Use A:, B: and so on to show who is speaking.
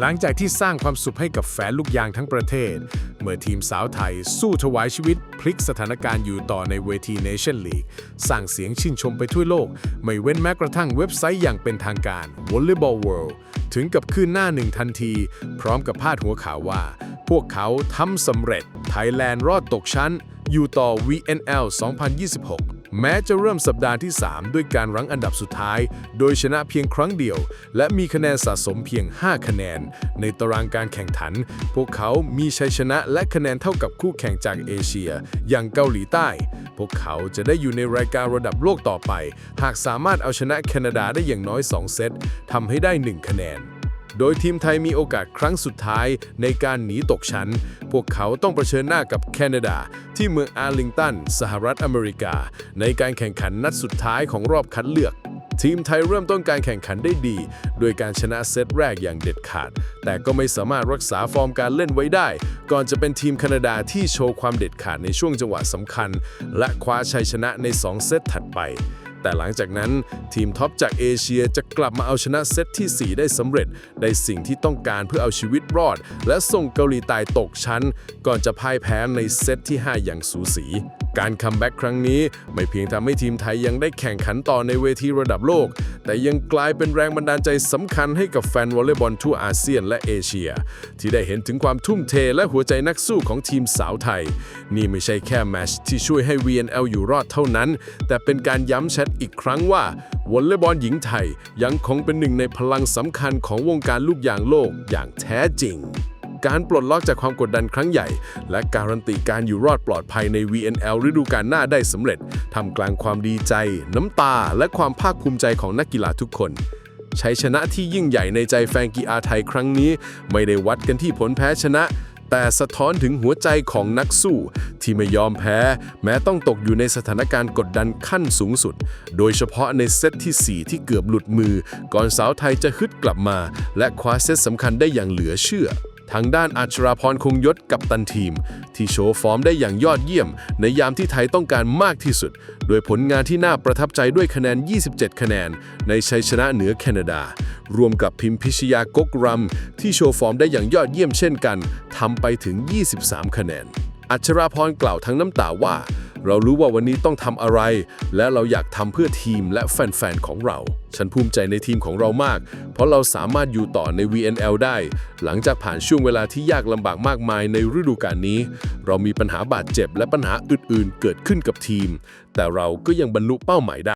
A: หลังจากที่สร้างความสุขให้กับแฟนลูกยางทั้งประเทศ เมื่อทีมสาวไทยสู้ถวายชีวิต พลิกสถานการณ์อยู่ต่อในเวที Nation League สร้างเสียงชื่นชมไปทั่วโลก ไม่เว้นแม้กระทั่งเว็บไซต์อย่างเป็นทางการ Volleyball World ถึงกับขึ้นหน้าหนึ่งทันที พร้อมกับพาดหัวข่าวว่า พวกเขาทำสำเร็จไทยแลนด์รอดตกชั้น อยู่ต่อ VNL 2026 แม้จะเริ่มสัปดาห์ที่ 3 ด้วยการรั้งอันดับสุดท้าย โดยชนะเพียงครั้งเดียว และมีคะแนนสะสมเพียง 5 คะแนน ในตารางการแข่งขัน พวกเขามีชัยชนะและคะแนนเท่ากับคู่แข่งจากเอเชีย อย่างเกาหลีใต้ พวกเขาจะได้อยู่ในรายการระดับโลกต่อไป หากสามารถเอาชนะแคนาดาได้อย่างน้อย 2 เซตทำให้ได้ 1 คะแนน โดยทีมไทยมีโอกาสครั้งสุดท้ายในการหนีตกชั้น พวกเขาต้องเผชิญหน้ากับแคนาดา ที่เมืองอาร์ลิงตัน สหรัฐอเมริกา ในการแข่งขันนัดสุดท้ายของรอบคัดเลือก ทีมไทยเริ่มต้นการแข่งขันได้ดี โดยการชนะเซตแรกอย่างเด็ดขาด แต่ก็ไม่สามารถรักษาฟอร์มการเล่นไว้ได้ ก่อนจะเป็นทีมแคนาดาที่โชว์ความเด็ดขาดในช่วงจังหวะสำคัญ และคว้าชัยชนะใน 2 เซตถัดไป แต่หลังจากนั้นทีมท็อปจากเอเชียจะกลับมาเอาชนะเซตที่ 4 ได้สำเร็จ ได้สิ่งที่ต้องการเพื่อเอาชีวิตรอด และส่งเกาหลีใต้ตกชั้น ก่อนจะพ่ายแพ้ในเซตที่ 5 อย่างสูสี การคัมแบ็กครั้งนี้ไม่เพียงทำให้ทีมไทยยังได้แข่งขันต่อในเวทีระดับโลก แต่ยังกลายเป็นแรงบันดาลใจสำคัญให้กับแฟนวอลเลย์บอลทั่วอาเซียนและเอเชีย ที่ได้เห็นถึงความทุ่มเทและหัวใจนักสู้ของทีมสาวไทย นี่ไม่ใช่แค่แมตชที่ช่วยให้ VNL อยู่รอดเท่านั้น แต่เป็นการย้ำชัดอีกครั้งว่าวอลเลย์บอลหญิงไทยยังคงเป็นหนึ่งในพลังสำคัญของวงการลูกยางโลกอย่างแท้จริง การปลดล็อกจากความกดดันครั้งใหญ่ และการันตีการอยู่รอดปลอดภัยใน VNL ฤดูกาลหน้าได้สำเร็จทำกลางความดีใจ น้ำตา และความภาคภูมิใจของนักกีฬาทุกคนชัยชนะที่ยิ่งใหญ่ในใจแฟนกีอาไทยครั้งนี้ ไม่ได้วัดกันที่ผลแพ้ชนะ แต่สะท้อนถึงหัวใจของนักสู้ ที่ไม่ยอมแพ้ แม้ต้องตกอยู่ในสถานการณ์กดดันขั้นสูงสุด โดยเฉพาะในเซตที่ 4 ที่เกือบหลุดมือ ก่อนสาวไทยจะฮึดกลับมา และคว้าเซตสำคัญได้อย่างเหลือเชื่อ ทางด้านอัชราพรคงยศกับตันทีม ที่โชว์ฟอร์มได้อย่างยอดเยี่ยม ในยามที่ไทยต้องการมากที่สุด โดยผลงานที่น่าประทับใจด้วยคะแนน 27 คะแนน ในชัยชนะเหนือแคนาดา รวมกับพิมพิชยากกรำที่โชว์ฟอร์มได้อย่างยอดเยี่ยมเช่นกันทำไปถึง 23 คะแนน อัชราพรกล่าวทั้งน้ำตาว่า เรารู้ว่าวันนี้ต้องทำอะไร และเราอยากทำเพื่อทีมและแฟนๆของเรา ฉันภูมิใจในทีมของเรามาก เพราะเราสามารถอยู่ต่อใน VNL ได้ หลังจากผ่านช่วงเวลาที่ยากลำบากมากมายในฤดูกาลนี้ เรามีปัญหาบาดเจ็บและปัญหาอื่นๆ เกิดขึ้นกับทีม แต่เราก็ยังบรรลุเป้าหมายได้